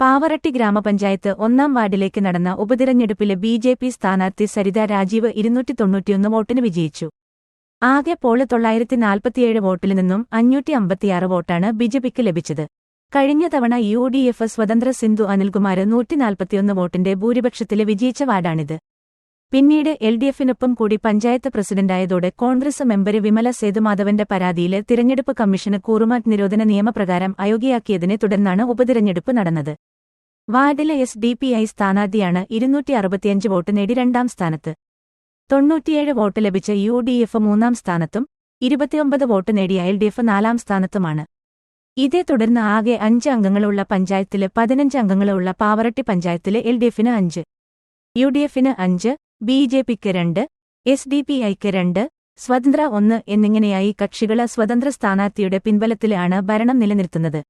പാവറട്ടി ഗ്രാമപഞ്ചായത്ത് ഒന്നാം വാർഡിലേക്ക് നടന്ന ഉപതിരഞ്ഞെടുപ്പിലെ ബി ജെ പി സ്ഥാനാർത്ഥി സരിത രാജീവ് ഇരുന്നൂറ്റി തൊണ്ണൂറ്റിയൊന്ന് വോട്ടിന് വിജയിച്ചു. ആകെ പോൾ തൊള്ളായിരത്തി നാൽപ്പത്തിയേഴ് വോട്ടിൽ നിന്നും അഞ്ഞൂറ്റി അമ്പത്തിയാറ് വോട്ടാണ് ബിജെപിക്ക് ലഭിച്ചത്. കഴിഞ്ഞ തവണ യു ഡി എഫ് സ്വതന്ത്ര സിന്ധു അനിൽകുമാർ നൂറ്റിനാൽപ്പത്തിയൊന്ന് വോട്ടിന്റെ ഭൂരിപക്ഷത്തിലെ വിജയിച്ച വാർഡാണിത്. പിന്നീട് എൽ ഡി എഫിനൊപ്പം കൂടി പഞ്ചായത്ത് പ്രസിഡന്റായതോടെ കോൺഗ്രസ് മെമ്പര് വിമല സേതുമാധവന്റെ പരാതിയിൽ തിരഞ്ഞെടുപ്പ് കമ്മീഷന് കൂറുമാറ്റ് നിരോധന നിയമപ്രകാരം അയോഗ്യയാക്കിയതിനെ തുടർന്നാണ് ഉപതിരഞ്ഞെടുപ്പ് നടന്നത്. വാർഡിലെ എസ് ഡി പി ഐ സ്ഥാനാർത്ഥിയാണ് ഇരുന്നൂറ്റി അറുപത്തിയഞ്ച് വോട്ട് നേടി രണ്ടാം സ്ഥാനത്ത്. തൊണ്ണൂറ്റിയേഴ് വോട്ട് ലഭിച്ച യു ഡി എഫ് മൂന്നാം സ്ഥാനത്തും ഇരുപത്തിയൊമ്പത് വോട്ട് നേടിയ എൽ ഡി എഫ് നാലാം സ്ഥാനത്തുമാണ്. ഇതേ തുടർന്ന് ആകെ അഞ്ച് അംഗങ്ങളുള്ള പഞ്ചായത്തിലെ പതിനഞ്ച് അംഗങ്ങളുള്ള പാവറട്ടി പഞ്ചായത്തിലെ എൽ ഡി എഫിന് അഞ്ച് യു ഡി എഫിന് അഞ്ച് ബി ജെ പിക്ക് രണ്ട് എസ് ഡി പി ഐക്ക് രണ്ട് സ്വതന്ത്ര ഒന്ന് എന്നിങ്ങനെയായി കക്ഷികൾ സ്വതന്ത്ര സ്ഥാനാർത്ഥിയുടെ പിൻബലത്തിലാണ് ഭരണം നിലനിർത്തുന്നത്.